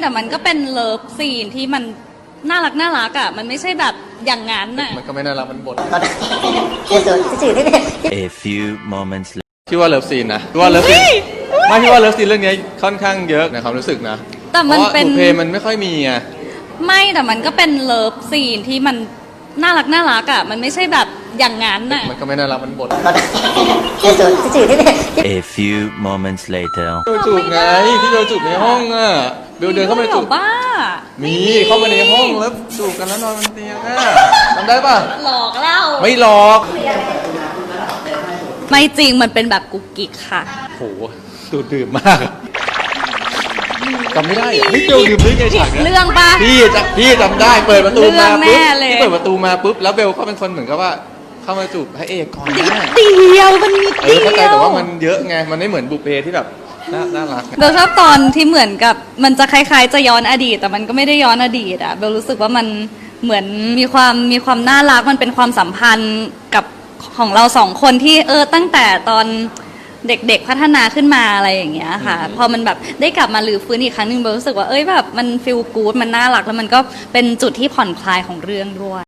แต่มันก็เป็นเลิฟซีนที่มันน่ารักน่ารักอะ มันไม่ใช่แบบอย่างนั้นอะ มันก็ไม่น่ารักมันบทคือสูจืดนี่เป็น A few moments later. พี่ว่าเลิฟซีนนะพี่ว่าเลิฟซีนไม่พี่ว่าเลิฟซีนเรื่องนี้ค่อนข้างเยอะในความรู้สึกนะแต่มันพราะว่าเป็นบุพเพมันไม่ค่อยมีไงไม่แต่มันก็เป็นเลิฟซีนที่มันน่ารักน่ารักอะ มันไม่ใช่แบบ อย่างนั้นอะ มันก็ไม่น่ารักมันบทคือสูจืดนี่เป็น A few moments later. โดนจูบไงที่โดนจูบในห้องอะเบลเดินเข้ามามีจูด้วยบเหรอบ้า มีเข้ามาในห้องแล้วจูบกันแล้วนอนบนเตียงอะจำได้ปะหลอกเล่า ไม่หลอกไม่จริงมันเป็นแบบกุ๊กกิ๊กค่ะ โหดูดดื่มมากอะจำไม่ได้อะเฮ้ยเบลดื่มได้ไงผิฉาดกเนี้ย เรื่องปะ พี่จะพี่จำได้เปิดประตูมาเรื่องปุ๊บแน่เลย พี่เปิดประตูมาปุ๊บแล้วเบลเขาเป็นคนเหมือนกับว่า เข้ามาจูบให้เอกก่อนนะเดียวมันมีเอเดีอเข้าใจยวแต่ว่ามันเยอะไง มันไม่เหมือนบุพเพที่แบบน่าน่ารักไงเบลชอบตอนที่เหมือนกับมันจะคล้ายๆจะย้อนอดีต แต่มันก็ไม่ได้ย้อนอดีตอะเบลรู้สึกว่ามันเหมือนมีความมีความน่ารักมันเป็นความสัมพันธ์กับของเราสองคนที่เออตั้งแต่ตอนเด็กๆพัฒนาขึ้นมาอะไรอย่างเงี้ยค่ะ พอมันแบบได้กลับมาลือฟื้นอีกครั้งหนึ่งเบลรู้สึกว่าเอ้ยแบบมันฟีลกู๊ดมันน่ารักแล้วมันก็เป็นจุดที่ผ่อนคลายของเรื่องด้วย